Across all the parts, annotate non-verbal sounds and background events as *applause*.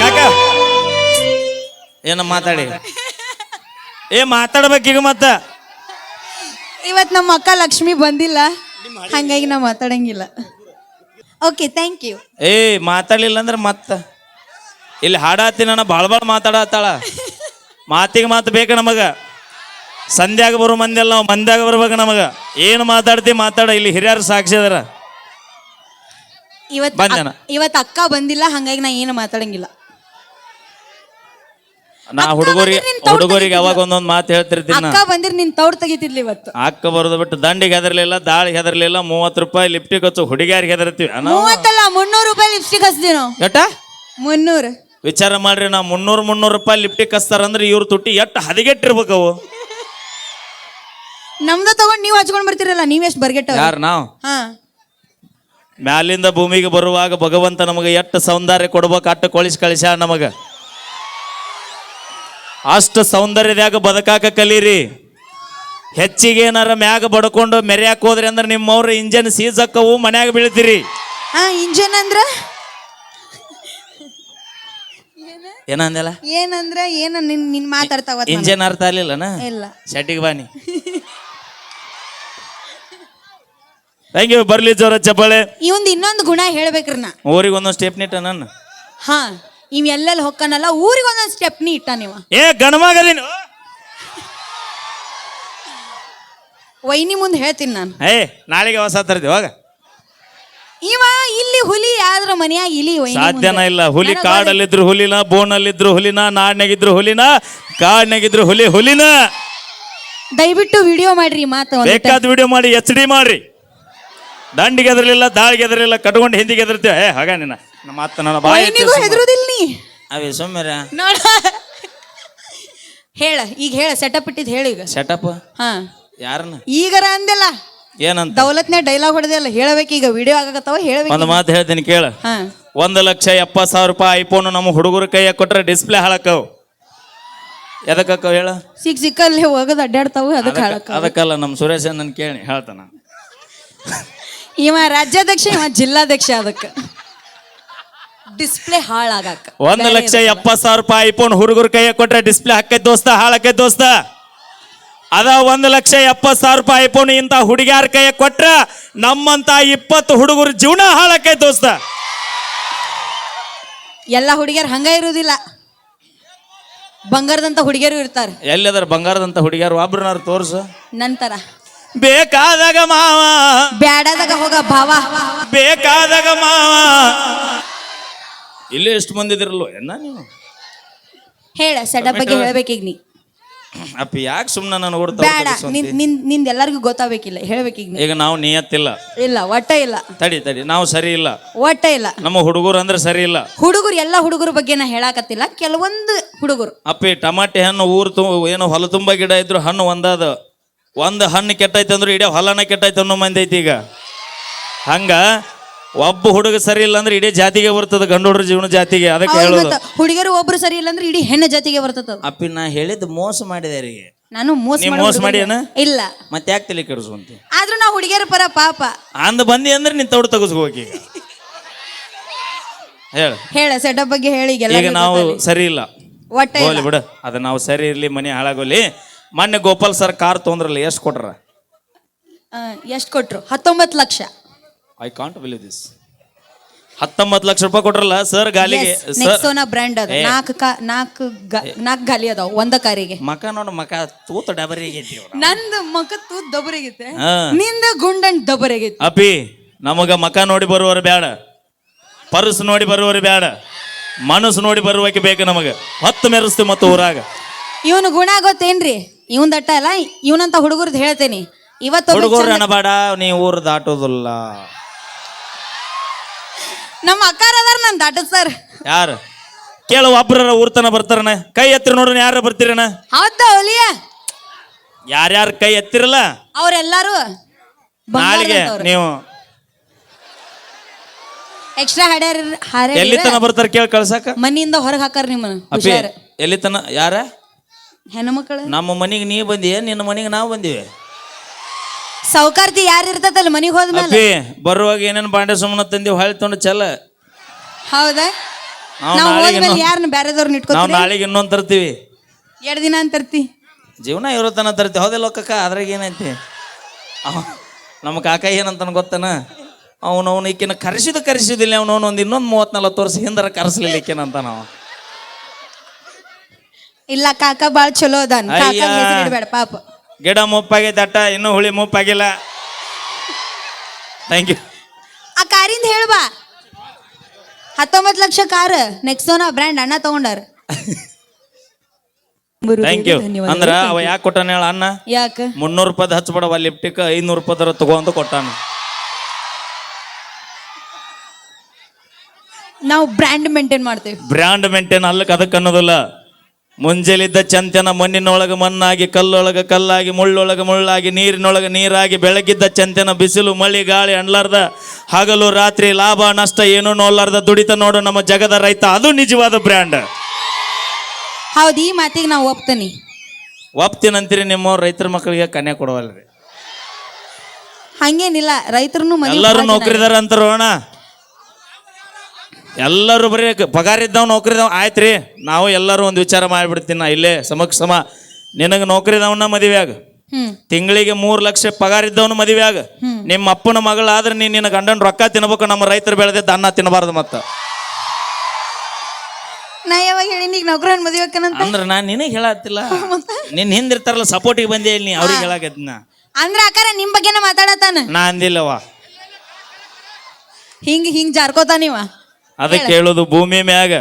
ಕಾಕ. ಏನ ಮಾತಾಡಿ? ಏ ಮಾತಾಡ್ಬೇಕೀಗ ಮತ್ತ. ಇವತ್ತು ನಮ್ಮ ಅಕ್ಕ ಲಕ್ಷ್ಮಿ ಬಂದಿಲ್ಲ. ಹಂಗಾಗಿ ನಾ ಮಾತಾಡಂಗಿಲ್ಲ. ಓಕೆ ಥ್ಯಾಂಕ್ ಯು ಏ ಮಾತಾಡ್ಲಿಲ್ಲ ಅಂದ್ರೆ ಮತ್ತ. ಇಲ್ಲಿ ಹಾಡಾತಿನ ನಾನು ಭಾಳ ಭಾಳ ಮಾತಾಡತ್ತಾಳ ಮಾತಿಗೆ ಮಾತು ಬೇಕು ನಮಗ. ಸಂಧ್ಯಾಗ ಬರೋ ಮಂದಿ ಅಲ್ಲ ನಾವು ಮಂದ್ಯಾಗ ಬರ್ಬೇಕು ನಮಗ. ಏನು ಮಾತಾಡ್ತಿ ಮಾತಾಡ ಇಲ್ಲಿ ಹಿರಿಯರು ಸಾಕ್ಷಿ ಅದಾರ. ಇವತ್ತು ಬಂದೇನ? ಇವತ್ತು ಅಕ್ಕ ಬಂದಿಲ್ಲ ಹಂಗಾಗಿ ನಾ ಏನು ಮಾತಾಡಂಗಿಲ್ಲ. ನಾ ಅಕ್ಕ ಹುಡುಗರಿಗೆ ಬಂದ್ರೆ ನಿನ್ ತವ್ರ್ ಹುಡುಗರಿಗೆ ಅವಾಗ ಒಂದೊಂದ್ ಮಾತು ಹೇಳ್ತಿರ್ತೀನಿ ನಾ ಅಕ್ಕ ಬಂದಿರ್ ನಿನ್ ತವ್ರು ತೆಗಿತಿದ್ಲಿ ಇವತ್ತು. ಅಕ್ಕ ಬರೋದು ಬಿಟ್ಟು ದಂಡಿಗೆ ಹೆದರ್ಲಿಲ್ಲ ದಾಳಿಗೆ ಹೆದರ್ಲಿಲ್ಲ ಮೂವತ್ತು ರೂಪಾಯಿ ಲಿಪ್ಟಿಕ್ ಹಚ್ಚು ಹುಡುಗಿಯಾರಿಗೆ ಹೆದರ್ತೀವಿ. ನಾವು ಮೂವತ್ತಲ್ಲ ಮುನ್ನೂರು ರೂಪಾಯಿ ಲಿಪ್ಸ್ಟಿಕ್ ಹಚ್ತೀವಿ ನಾವು ಎಟ್ಟ? ಮುನ್ನೂರು. ವಿಚಾರ ಮಾಡ್ರಿ ನಾ ಮುನ್ನೂರ್ ಮುನ್ನೂರ್ ರೂಪಾಯಿ ಲಿಪ್ಟಿಕ್ ಹಚ್ತಾರಂದ್ರೆ ಇವ್ರ ತುಟ್ಟಿ ಎಷ್ಟು ಹದಗೆಟ್ಟಿರ್ಬೇಕು ಅವು. ನಮ್ದು ತಗೊಂಡ್ ನೀವ್ ಹಚ್ಕೊಂಡ್ ಬರ್ತೀರಲ್ಲ ನೀವೆಷ್ಟು ಬರ್ಗೆಟ್ಟ ಯಾರು ನಾವು? ಹಾ. ಮ್ಯಾಲಿಂದ ಭೂಮಿಗೆ ಬರುವಾಗ ಭಗವಂತ ನಮಗೆ ಎಷ್ಟು ಸೌಂದರ್ಯ ಕೊಡ್ಬೇಕು ಅಟ್ಟು ಕೊಳಿಸಿ ಕಳಿಸ್ಯಾಳ ನಮಗ. ಅಷ್ಟು ಸೌಂದರ್ಯದಾಗ ಬದುಕಾಕ ಕಲೀರಿ. ಹೆಚ್ಚಿಗೆ ಏನಾರ ಮ್ಯಾಗ ಬಡ್ಕೊಂಡು ಮೆರೆಯಾಕ ಹೋದ್ರಿ ಅಂದ್ರೆ ನಿಮ್ಮವ್ರ ಇಂಜನ್ ಸೀಸಕ್ಕವು ಮನ್ಯಾಗ ಬೀಳ್ತೀರಿ. ಹಾ ಇಂಜನ್ ಅಂದ್ರ? ಏನಂದಲ್ಲ ಏನಂದ್ರ ಏನ ನಿನ್ ನಿನ್ ಮಾತಾಡ್ತಾವ ಇಂಜನ್ ಅರ್ಥ ಆಗ್ಲಿಲ್ಲನ? ಇಲ್ಲ. ಶಟಿಗೆ ಬಾನಿ *laughs* ಥ್ಯಾಂಕ್ ಯು ಬರ್ಲಿ ಜೋರ ಚಪ್ಪಾಳೆ? ಇವಂದ್ ಇನ್ನೊಂದು ಗುಣ ಹೇಳ್ಬೇಕ್ರಿ ನಾ ಊರಿಗೆ ಒಂದೊಂದು ಸ್ಟೆಪ್ ನಿಟ್ಟ ನನ್ನ. ಹಾ ಇವ್ ಎಲ್ಲೆಲ್ಲಿ ಹೊಕ್ಕನಲ್ಲ ಊರಿಗೆ ಒಂದೊಂದು ಸ್ಟೆಪ್ನಿ ಇಟ್ಟ ನೀವ. ಏ ಗಣಮಾಗಲಿ ನೀನು. ವೈನಿ ಮುಂದೆ ಹೇಳ್ತೀನಿ ನಾನು. ಏ ನಾಳೆಗೆ ಹೊಸ ತರದಿ ಹೋಗ. ಇವ ಇಲ್ಲಿ ಹುಲಿ ಆದ್ರ ಮನ್ಯಾಗ ಇಲಿ ವೈನಿ ಸಾಧ್ಯನ ಮುಂದೆ. ಇಲ್ಲ. ಹುಲಿ ನನಗ್ ಕಾಡಲ್ಲಿದ್ರು ಹುಲಿನ ಬೋನಲ್ಲಿದ್ರು ಹುಲಿನ ನಾಡ್ನಾಗಿದ್ರು ಹುಲಿನ ಕಾಡ್ನಾಗಿದ್ರು ಹುಲಿ ಹುಲಿನ. ಗೊತ್ತ- ದಯವಿಟ್ಟು ವಿಡಿಯೋ ಮಾಡ್ರಿ ಮಾತು ಬೇಕಾದ ವಿಡಿಯೋ ಮಾಡಿ ಎಚ್ ಡಿ ಮಾಡ್ರಿ. ದಂಡಿಗೆ ಎದರ್ಲಿಲ್ಲ ದಾಳಿಗೆ ಎದರ್ಲಿಲ್ಲ ಕಟ್ಕೊಂಡು ಹಿಂದಿಗೆ ಎದರ್ತೇವೆ ಏ ಹಾಗ ನಿನ್ನ. ನಮ್ಮ ಅತ್ತ ನನ್ನ ಬಾಯಿ ಎತ್ತಿ ನೀ? ಅವೇ ಸೌಮ್ಯರ. ನೋಡ. ಹೇಳ ಈಗ ಹೇಳ ಸೆಟಪ್ ಇಟ್ಟಿದ್ ಹೇಳ ಈಗ. ಸೆಟಪ್ ಹಾ. ಯಾರನ್ನ? ಈಗರ ಅಂದಿಲ್ಲ ಏನಂತ? ದೌಲತ್ನೇ ಡೈಲಾಗ್ ಹೊಡೆದಲ್ಲ ಹೇಳಬೇಕು ಈಗ ವಿಡಿಯೋ ಆಗಕತ್ತಾವ ಹೇಳಬೇಕು ಒಂದು ಮಾತು ಹೇಳ್ತೀನಿ ಕೇಳ. ಹಾ. ಒಂದು ಲಕ್ಷ ಎಪ್ಪತ್ತು ಸಾವಿರ ರೂಪಾಯಿ ಐಫೋನ್ ನಮ್ಮ ಹುಡುಗರ ಕೈಯಾಗ ಕೊಟ್ರೆ ಡಿಸ್ಪ್ಲೇ ಹಾಳಕ್ಕವು ಎದಕ್ಕಕ್ಕವು ಹೇಳ? ಸಿಕ್ ಸಿಕ್ಕಲ್ಲಿ ಹೋಗದ ಅಡ್ಡಾಡ್ತಾವು ಅದಕ್ಕೆ ಹಾಳಕ್ಕ ಅದಕ್ಕಲ್ಲ ನಮ್ಮ ಸುರೇಶ್ ನನ್ ಕೇಳಿ ಹೇಳ್ತಾನ ಇವ ರಾಜ್ಯಾಧ್ಯಕ್ಷ ಇವ ಜಿಲ್ಲಾಧ್ಯಕ್ಷ ಅದಕ್ಕೆ. ಡಿಸ್ಪ್ಲೇ ಹಾಳಾಗಾಕ. ಒಂದ್ ಲಕ್ಷ ಎಪ್ಪತ್ತು ಸಾವಿರ ರೂಪಾಯಿ ಐಫೋನ್ ಹುಡುಗರ ಕೈಯ ಕೊಟ್ರೆ ಡಿಸ್ಪ್ಲೇ ಹಾಕೈತ್ ದೋಸ್ತ ಹಾಳಾಕೈತ್ ದೋಸ್ತ. ಅದ ಒಂದ್ ಲಕ್ಷ ಎಪ್ಪತ್ತು ಸಾವಿರ ರೂಪಾಯಿ ಐಫೋನ್ ಇಂತ ಹುಡುಗಿಯಾರ ಕೈಯ ಕೊಟ್ರ ನಮ್ಮಂತ ಇಪ್ಪತ್ತು ಹುಡುಗರ ಜೀವನ ಹಾಳಾಕೈತ್ ದೋಸ್ತ. ಎಲ್ಲ ಹುಡುಗಿಯರು ಹಂಗ ಇರುವುದಿಲ್ಲ ಬಂಗಾರದಂತ ಹುಡುಗಿಯರು ಇರ್ತಾರೆ. ಎಲ್ಲಿದಾರ ಬಂಗಾರದಂತ ಹುಡುಗಿಯರು? ಒಬ್ರನಾರು ತೋರ್ಸು. ನಂತರ. ಬೇಕಾದಾಗ ಮಾವ. ಬೇಡದಾಗ ಹೋಗ ಭಾವ. ಬೇಕಾದಾಗ ಮಾವ. ಇಲ್ಲೇ ಎಷ್ಟು ಮಂದಿ ಇದಿರಲ್ವ ಎನ್ನ ನೀವು? ಹೇಳ ಸೆಟಪ್ ಬಗ್ಗೆ ಹೇಳ್ಬೇಕೀಗ ನೀ. ಅಪ್ಪ ಯಾಕೆ ಸುಮ್ಮನೆ ನಾನು ಬ್ಯಾಡ ಓಡ್ತಾ ನಿನ್ನಿಂದ ಎಲ್ಲರಿಗೂ ಗೊತ್ತಾಗಬೇಕಿಲ್ಲ ಹೇಳ್ಬೇಕೀಗ ನೀ. ಈಗ ನಾವು ನಿಯತ್ತಿಲ್ಲ ಇಲ್ಲ. ಒಟ್ಟ ಇಲ್ಲ. ತಡಿ ತಡಿ ನಾವು ಸರಿ ಇಲ್ಲ. ಒಟ್ಟ ಇಲ್ಲ. ನಮ್ಮ ಹುಡುಗರು ಅಂದ್ರೆ ಸರಿ ಇಲ್ಲ. ಹುಡುಗರು ಎಲ್ಲ ಹುಡುಗರ ಬಗ್ಗೆ ನಾ ಹೇಳಾಕತ್ತಿಲ್ಲ ಕೆಲವೊಂದು ಹುಡುಗರು. ಅಪ್ಪಿ ಟಮಾಟೆ ಹಣ್ಣು ಊರು ತುಂಬ ಏನು ಹೊಲ ತುಂಬ ಗಿಡ ಇದ್ರು ಹಣ್ಣು ಒಂದಾದ. ಒಂದು ಹಣ್ಣು ಕೆಟ್ಟೈತೆ ಅಂದ್ರೆ ಇಡೀ ಹೊಲನ ಕೆಟ್ಟೈತೆ ಅನ್ನೋ ಮಂದಿ ಐತಿ ಈಗ. ಹಂಗ ಒಬ್ಬ ಹುಡುಗ ಸರಿ ಇಲ್ಲ ಅಂದ್ರೆ ಇಡೀ ಜಾತಿಗೆ ಬರ್ತದ ಗಂಡು ಹುಡುಗ್ರ ಜೀವನ ಜಾತಿಗೆ ಅದಕ್ಕೆ ಹೇಳೋದು. ಹುಡುಗರು ಒಬ್ರು ಸರಿ ಇಲ್ಲ ಅಂದ್ರೆ ಇಡೀ ಹೆಣ್ಣು ಜಾತಿಗೆ ಬರ್ತದ ಅದು. ಅಪ್ಪಿ ನಾ ಹೇಳಿದ್ ಮೋಸ ಮಾಡಿದೆ ರೀ. ನಾನು ಮೋಸ ನೀ ಮೋಸ ಮಾಡಿ ಇಲ್ಲ. ಏನ? ಇಲ್ಲ. ಮತ್ತೆ ಯಾಕೆ ತಲೆ ಕೆಡಿಸುವಂತೆ ಆದ್ರೂ ನಾ ಹುಡುಗಿಯರ ಪರ ಪಾಪ. ಅಂದ ಬಂದಿ ಅಂದ್ರೆ ನಿನ್ ತೌಡು ತಗಸ್ಕೋಕಿ ಈಗ. ಹೇಳ. ಹೇಳ ಸೆಟಪ್ ಬಗ್ಗೆ ಹೇಳಿ ಈಗ ಈಗ ನಾವು ಸರಿ ಇಲ್ಲ. ಒಟ್ಟ ಬಿಡ ಹೋಗ್ಲಿ ಬಿಡು. ಅದು ನಾವು ಸರಿ ಇರ್ಲಿ ಮನೆ ಹಾಳಾಗೋಲಿ. ಮೊನ್ನೆ ಗೋಪಾಲ್ ಸರ್ ಕಾರ್ ತೊಂದ್ರಲ್ಲ ಎಷ್ಟು ಕೊಟ್ರ? ಎಷ್ಟು ಕೊಟ್ರು? ಹತ್ತೊಂಬತ್ತು lakh. I can't believe this ಹತ್ತೊಂಬತ್ತು ಲಕ್ಷ ರೂಪಾಯಿ ಕೊಟ್ರಲ್ಲ ಸರ್ ಗಾಲಿಗೆ ನೆಕ್ಸೋನ ಬ್ರ್ಯಾಂಡ್ ಅದ. ನಾಲ್ಕು ಕಾ ನಾಲ್ಕು ನಾಲ್ಕು ಗಾಲಿ ಅದಾವ ಒಂದ ಕಾರಿಗೆ. ಮಕ ನೋಡ ಮಕ ತೂತ ಡಬರಿ ಆಗೈತಿ ನಂದು ಮಕ ತೂತ ದಬ್ಬರಿಗೈತೆ ಹಾ. ನಿಂದ ಗುಂಡನ್ ದಬ್ಬರಿಗೈತೆ ಅಪಿ ನಮಗ ಮಕ ನೋಡಿ ಬರುವವರು ಬೇಡ ಪರ್ಸ್ ನೋಡಿ ಬರುವವರು ಬೇಡ ಮನಸ್ಸು ನೋಡಿ ಬರುವಕ್ಕೆ ಬೇಕು ನಮಗ. ಹತ್ತು ಮೆರೆಸ್ತೀವಿ ಮತ್ತು ಊರಾಗ. ಇವನು ಗುಣ ಗೊತ್ತೇನ್ರಿ ಇವನ್ ದಟ್ಟ ಅಲ್ಲ ಇವನಂತ ಹುಡುಗರ್ದು ಹೇಳ್ತೇನಿ. ಇವತ್ತು ಹುಡುಗರು ಅನಬೇಡ ನೀ ಊರು ದಾಟೋದಿಲ್ಲ ನಮ್ಮ ಅಕ್ಕಾರ ಅದಾರ ನನ್ ದಾಟ ಸರ್ ಯಾರು? ಕೇಳು ಒಬ್ರರ ಊರ್ತನ ಬರ್ತಾರಣ ಕೈ ಎತ್ತಿರ ನೋಡ್ರಿ ಯಾರ ಬರ್ತೀರಣ ಹೌದಾ ಒಲಿಯ ಯಾರ್ಯಾರ ಕೈ ಎತ್ತಿರಲ್ಲ? ಅವ್ರೆಲ್ಲಾರು ನಾಳೆಗೆ ನೀವು. ಎಕ್ಸ್ಟ್ರಾ ಹಾಡ್ಯಾರ ಎಲ್ಲಿ ತನ ಬರ್ತಾರ ಕೇಳಿ ಕಳ್ಸಾಕ? ಮನಿಯಿಂದ ಹೊರಗೆ ಹಾಕಾರ ನಿಮ್ಮ ಅಪ್ಪಿ ಹುಷಾರ್. ಎಲ್ಲಿ ತನ ಯಾರ? ಹೆಣ್ಮಕ್ಳು? ನಮ್ಮ ಮನೆಗೆ ನೀ ಬಂದಿ ನಿನ್ನ ಮನೆಗೆ ನಾವು ಬಂದಿವಿ. ಸೌಕಾರ್ತಿ ಯಾರು ಮನೆಗೆ ಮನಿಗೆ ಹೋದ್ಮೇಲೆ? ಅಪ್ಪಿ ಬರುವಾಗ ಏನೇನು ಬಾಂಡೆ ಸುಮ್ಮನೆ ತಂದಿವಿ ಹೊಳೆ ತೊಂಡು ಚಲ ಹೌದಾ? ನಾವ್ ನಾವು ನಾಳೆಗೆ ಹೋದ್ಮೇಲೆ ಇನ್ನೊಂದ್- ಯಾರನ್ನ ನಾವು ಇಟ್ಕೋತೀವಿ ನಾಳೆಗೆ ಇನ್ನೊಂದು ತರ್ತೀವಿ. ಎರಡು ದಿನ ಅಂತರ್ತಿ ಜೀವನ ಇರೋತನ ತರ್ತಿ. ತರ್ತೀವಿ ಹೌದಿಲ್ಲ ಕಕ್ಕ ಅದ್ರಾಗ ಏನೈತಿ? ಅವ ನಮ್ಮ ಕಾಕ ಏನಂತಾನ ಗೊತ್ತನ? ಅವನು ಅವನು ಈಕಿನ ಕರೆಸಿದ ಕರೆಸಿದಿಲ್ಲ ಅವನು ಒಂದು ಇನ್ನೊಂದು ಮೂವತ್ತು ನಲ್ವತ್ತು ವರ್ಷ ಹಿಂದರ ಕರೆಸ್ಲಿಲ್ಲ ಈಕೆನಂತ ನಾವು ಇಲ್ಲ ಕಾಕ ಬಾಳ್ ಚಲೋ ಅದಾನ. ಕಾಕ ಅಯ್ಯ. ಪಾಪ. ಗಿಡ ಮುಪ್ಪಾಗೈತೆ ಅಟ್ಟ ಇನ್ನೂ ಹುಳಿ ಮುಪ್ಪಾಗಿಲ್ಲ. ಥ್ಯಾಂಕ್ ಯು ಆ ಕಾರಿಂದ ಹೇಳ್ಬಾ ಹತ್ತೊಂಬತ್ತು ಲಕ್ಷ ಕಾರ್ ನೆಕ್ಸೋನ ಬ್ರ್ಯಾಂಡ್ ಅಣ್ಣ ತಗೊಂಡಾರ. ಥ್ಯಾಂಕ್ ಯು ಅಂದ್ರ ಅವ ಯಾಕೆ ಕೊಟ್ಟಾನ ಹೇಳ ಅಣ್ಣ? ಯಾಕ? ಮುನ್ನೂರು ರೂಪಾಯ್ದು ಹಚ್ಚಬೇಡವ ಲಿಪ್ಟಿಕ್ ಐನೂರು ತಗೋ ಅಂತ ಕೊಟ್ಟಾನ. ನಾವು ಬ್ರ್ಯಾಂಡ್ ಮೇಂಟೈನ್ ಮಾಡ್ತೇವೆ. ಬ್ರ್ಯಾಂಡ್ ಮೇಂಟೈನ್ ಅಲ್ಲಕ್ಕೆ ಅದಕ್ಕೆ ಅನ್ನೋದಿಲ್ಲ. ಮುಂಜಾಲಿದ್ದ ಚಂತನ ಮಣ್ಣಿನೊಳಗೆ ಮಣ್ಣಾಗಿ ಕಲ್ಲೊಳಗೆ ಕಲ್ಲಾಗಿ ಮುಳ್ಳೊಳಗೆ ಮುಳ್ಳಾಗಿ ನೀರಿನೊಳಗೆ ನೀರಾಗಿ ಬೆಳಗಿದ್ದ ಚಂತನ ಬಿಸಿಲು ಮಳಿ ಗಾಳಿ ಅಣ್ಲಾರ್ದ ಹಗಲು ರಾತ್ರಿ ಲಾಭ ನಷ್ಟ ಏನೂ ನೋಡ್ಲಾರ್ದ ದುಡಿತ ನೋಡು ನಮ್ಮ ಜಗದ ರೈತ. ಅದು ನಿಜವಾದ ಬ್ರ್ಯಾಂಡ್. ಹೌದು ಈ ಮಾತಿಗೆ ನಾವು ಒಪ್ತೀನಿ. ಒಪ್ತೀನಂತೀರಿ ನಿಮ್ಮ ರೈತರ ಮಕ್ಕಳಿಗೆ ಕನ್ಯಾ ಕೊಡವಲ್ರಿ. ಹಂಗೇನಿಲ್ಲ ರೈತರು ಎಲ್ಲರೂ ನೌಕರಿದಾರ ಅಂತಾರೋಣ ಎಲ್ಲರೂ ಬರೀ ಪಗಾರ ಇದ್ದಾವ ನೌಕರಿ ಇದಾವ ಆಯ್ತು ರೀ ನಾವು ಎಲ್ಲರೂ ಒಂದು ವಿಚಾರ ಮಾಡಿಬಿಡ್ತೀನಿ ನಾ ಇಲ್ಲೇ ಸಮಕ್ ಸಮ. ನಿನಗೆ ನೌಕರಿ ಇದಾವನ್ನ ಮದುವೆ ಆಗ. ತಿಂಗಳಿಗೆ ಮೂರು ಲಕ್ಷ ಪಗಾರ ಇದ್ದವನು ಮದುವೆ ಆಗ. ನಿಮ್ಮ ಅಪ್ಪನ ಮಗಳಾದ್ರೆ ನೀನು ನಿನ್ನ ಗಂಡನ ರೊಕ್ಕ ತಿನ್ಬೇಕು ನಮ್ಮ ರೈತರು ಬೆಳೆದಿದ್ದ ಅನ್ನ ತಿನ್ನಬಾರ್ದು ಮತ್ತ. ನಾ ಯಾವಾಗ ಹೇಳಿ ನೀಗ ನೌಕರನ್ ಮದುವೆಕನಂತ ಅಂದ್ರೆ ನಾನು ನಿನಗೆ ಹೇಳತ್ತಿಲ್ಲ. ನಿನ್ನ ಹಿಂದಿರ್ತಾರಲ್ಲ ಸಪೋರ್ಟಿಗೆ ಬಂದೇ ಇಲ್ಲಿ ಅವ್ರಿಗೆ ಹೇಳಕತ್ತಿನ ಅಂದ್ರ ಅಕ್ಕಾರ ನಿಮ್ ಬಗ್ಗೆನ ಮಾತಾಡತಾನ ನಾ ಅಂದಿಲ್ಲವ ಹಿಂಗ್ ಹಿಂಗ್ ಜಾರ್ಕೋತಾನಿವ ಅದಕ್ಕೆ ಹೇಳೋದು ಭೂಮಿ ಮ್ಯಾಗ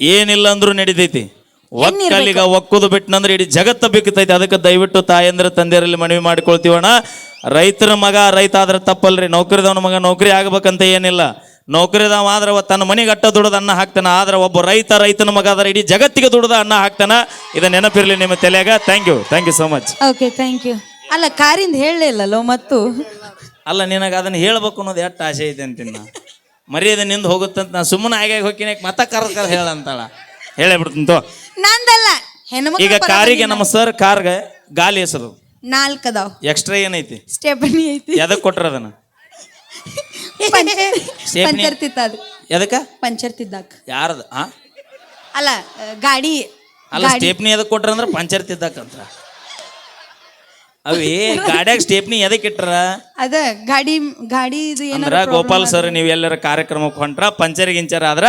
ಏನಿಲ್ಲ ಅಂದ್ರೂ ನಡಿತೈತಿ ಒಕ್ಕಲಿಗ ಒಕ್ಕುದು ಬಿಟ್ಟನಂದ್ರೆ ಇಡೀ ಜಗತ್ತ ಬಿಕ್ಕತೈತಿ. ಅದಕ್ಕೆ ದಯವಿಟ್ಟು ತಾಯಂದ್ರ ತಂದೆಯರಲ್ಲಿ ಮನವಿ ಮಾಡ್ಕೊಳ್ತೀವಣ್ಣ. ರೈತರ ಮಗ ರೈತ ಆದ್ರೆ ತಪ್ಪಲ್ರಿ. ನೌಕರಿದವನ ಮಗ ನೌಕರಿ ಆಗ್ಬೇಕಂತ ಏನಿಲ್ಲ. ನೌಕರಿದವ ಆದ್ರೆ ತನ್ನ ಮನೆಗೆ ಅಟ್ಟ ದುಡ್ದು ಅನ್ನ ಹಾಕ್ತಾನ. ಆದ್ರೆ ಒಬ್ಬ ರೈತ ರೈತನ ಮಗ ಆದ್ರೆ ಇಡೀ ಜಗತ್ತಿಗೆ ದುಡ್ದು ಅನ್ನ ಹಾಕ್ತಾನ. ಇದು ನೆನಪಿರ್ಲಿ ನಿಮ್ಮ ತಲೆಯಾಗ. Thank you thank you so much okay thank you ಅಲ್ಲ ಕಾರಿಂದ ಹೇಳಲಿಲ್ಲಲ್ಲೋ ಮತ್ತು? ಅಲ್ಲ ನಿನಗೆ ಅದನ್ನ ಹೇಳ್ಬೇಕು ಅನ್ನೋದು ಎಷ್ಟು ಆಸೆ ಇದೆ ಅಂತೀನಿ ಮರ್ಯಾದೆ ನಿಂದ ಹೋಗುತ್ತಂತ ನಾ ಸುಮ್ಮನೆ ಆಗಾಗ ಹೋಗಿನ ಮತ್ತ ಕರ್ ಕರ್ ಹೇಳಂತಾಳ ಹೇಳೇ ಬಿಡ್ತಂತ ನಂದಲ್ಲ ಹೆಣ್ಮಕ್ಳ ಈಗ ಕಾರಿಗೆ ನಮ್ಮ ಸರ್ ಕಾರ್ಗೆ ಗಾಲಿ ಹೆಸರು. ನಾಲ್ಕ್ ಅದಾವ್. ಎಕ್ಸ್ಟ್ರಾ ಏನೈತಿ? ಸ್ಟೆಪನಿ ಐತಿ. ಎದಕ್ ಕೊಟ್ರ ಅದನ್ನ? ಸ್ಟೆಪ್ನಿ? ಪಂಚರ್ ತಿತ್ತಾದ ಎದಕ್ಕ? ಪಂಚರ್ ತಿದ್ದಾಕ ಯಾರದ ಅಲ್ಲ ಗಾಡಿ ಅಲ್ಲ ಸ್ಟೇಪ್ನಿ ಎದಕ್ ಕೊಟ್ರ ಅಂದ್ರೆ ಪಂಚರ್ ತಿದ್ದಾಕಂತ ಅವೇ ಗಾಡ್ಯಾಗ ಸ್ಟೇಪ್ನಿ ಎದಕ್ಕೆ ಇಟ್ರ? ಅದ ಗಾಡಿ ಗಾಡಿ ಇದು ಅಂದ್ರ ಏನಾರ ಗೋಪಾಲ್ ಸರ್ ನೀವು ಎಲ್ಲರ ಕಾರ್ಯಕ್ರಮಕ್ಕೆ ಹೊಂಟ್ರ ಪಂಚರ್ ಗಿಂಚರ್ ಆದ್ರ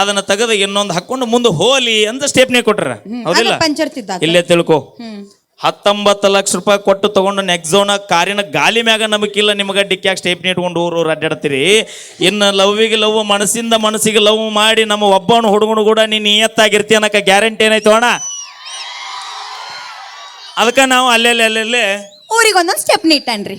ಅದನ್ನ ತೆಗೆದು ಇನ್ನೊಂದು ಹಾಕೊಂಡು ಮುಂದೆ ಹೋಲಿ ಅಂತ ಸ್ಟೇಪ್ನಿ ಕೊಟ್ರ. ಹೌದಿಲ್ಲ? ಪಂಚರ್ ಇಲ್ಲೇ ತಿಳ್ಕೊ. ಹತ್ತೊಂಬತ್ತು ಲಕ್ಷ ರೂಪಾಯಿ ಕೊಟ್ಟು ತಗೊಂಡು ನೆಕ್ಸೋನ ಕಾರಿನ ಗಾಲಿ ಮ್ಯಾಗ ನಂಬಿಕಿಲ್ಲ ನಿಮಗೆ ಡಿಕ್ಕ್ಯಾಗ ಸ್ಟೇಪ್ನಿ ಇಟ್ಕೊಂಡು ಊರು ಅಡ್ಡಾಡ್ತೀರಿ. ಇನ್ನು ಲವ್ವಿಗೆ ಲವ್ ಮನಸ್ಸಿಂದ ಮನಸ್ಸಿಗೆ ಲವ್ ಮಾಡಿ ನಮ್ಮ ಒಬ್ಬನ ಹುಡುಗನು ಕೂಡ ನೀನು ನಿಯತ್ತಾಗಿರ್ತಿ ಅನ್ನಕ ಗ್ಯಾರಂಟಿ ಏನಾಯ್ತು ಅಣ್ಣ? ಅದಕ್ಕೆ ನಾವು ಅಲ್ಲೆಲ್ಲಿ ಊರಿಗೆ ಒಂದೊಂದು ಸ್ಟೆಪ್ನಿ ಇಟ್ಟಾನ್ರಿ